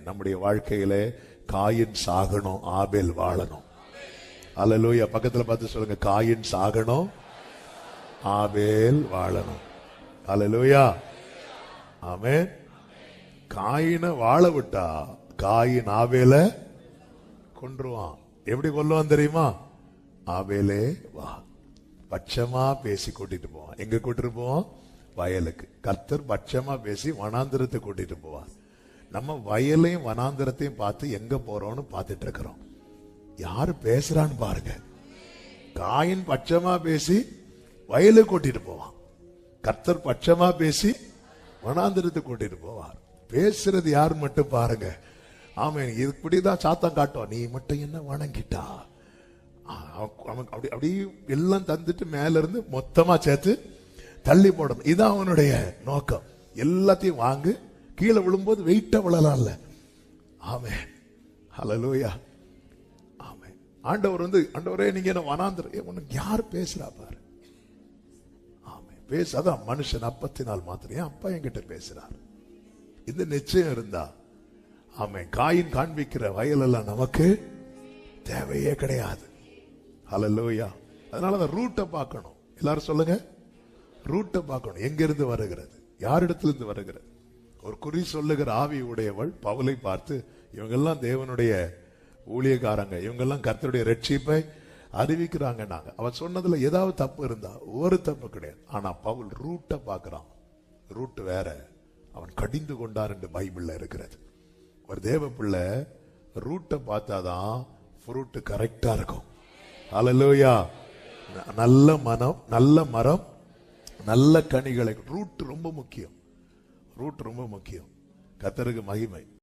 நம்முடைய வாழ்க்கையில காயின் சாகணும் ஆபேல் வாழணும். அல்லேலூயா. பக்கத்துல பார்த்து சொல்லுங்க காயின் சாகணும் ஆபேல் வாழணும். அலலூயா ஆமே காயினை வாழ விட்டா காயின் ஆவேல கொன்றுவான். எப்படி கொல்லுவான் தெரியுமா? ஆவேலே வா. பட்சமா பேசி கூட்டிட்டு போவான். எங்க கூட்டிட்டு போவான்? வயலுக்கு. கர்த்தர் பட்சமா பேசி வனாந்திரத்தை கூட்டிட்டு போவான் நம்ம வயலையும் வனாந்திரத்தையும் பார்த்து எங்க போறோம்னு பார்த்துட்டு இருக்கிறோம். யாரு பேசுறான்னு பாருங்க. காயின் பட்சமா பேசி வயலுக்கு கூட்டிட்டு போவான். கர்த்தர் பட்சமா பேசி வனாந்திரத்தை கூட்டிட்டு போவார். பேசுறது யார் மட்டும் பாருங்க. ஆமா இப்படிதான் சாத்தம் காட்டும் நீ மட்டும் என்ன வணங்கிட்டா? ஆ, அவன் அவன் அப்படி அப்படி எல்லாம் தந்துட்டு மேல இருந்து மொத்தமா சேர்த்து தள்ளி போடணும். இதுதான் அவனுடைய நோக்கம். எல்லாத்தையும் வாங்கு கீழே விழும்போது வெயிட்டா விழலாம்ல. ஆமே ஹalleluya ஆமே ஆண்டவர் வந்து ஆண்டவரே நீங்க என்ன வனாந்திர ஏ, உனக்கு யார் பேசுறா பாரு. ஆமே பேச அதான் மனுஷன் அப்பத்தினால் மாத்திரம். என் அப்பா என்கிட்ட பேசுறார். இந்த நிச்சயம் இருந்தா ஆமே காயின் காண்பிக்கிற வயலெல்லாம் நமக்கு தேவையே கிடையாது. ஹலலோயா அதனால அந்த ரூட்டை பார்க்கணும். எல்லாரும் சொல்லுங்க. ரூட்டை பார்க்கணும். எங்கிருந்து வருகிறது? யாரிடத்திலிருந்து வருகிறது? ஒரு குறி சொல்லுகிற ஆவி உடையவள் பவுலை பார்த்து இவங்கெல்லாம் தேவனுடைய ஊழியக்காரங்க. இவங்கெல்லாம் கர்த்தருடைய ரட்சிப்பை அறிவிக்கிறாங்க நாங்க. அவன் சொன்னதுல ஏதாவது தப்பு இருந்தா ஒரு தப்பு கிடையாது. ஆனா பவுல் ரூட்டை பார்க்கறான். ரூட் வேற. அவன் கடிந்து கொண்டான் என்று பைபிள்ல இருக்கிறது. ஒரு தேவ பிள்ளை ரூட்டை பார்த்தாதான் ஃப்ரூட் கரெக்டா இருக்கும். அலலோயா ந- நல்ல மனம் நல்ல மரம் நல்ல கனிகளை. ரூட் ரொம்ப முக்கியம். ரூட் ரொம்ப முக்கியம். கத்தருக்கு மகிமை.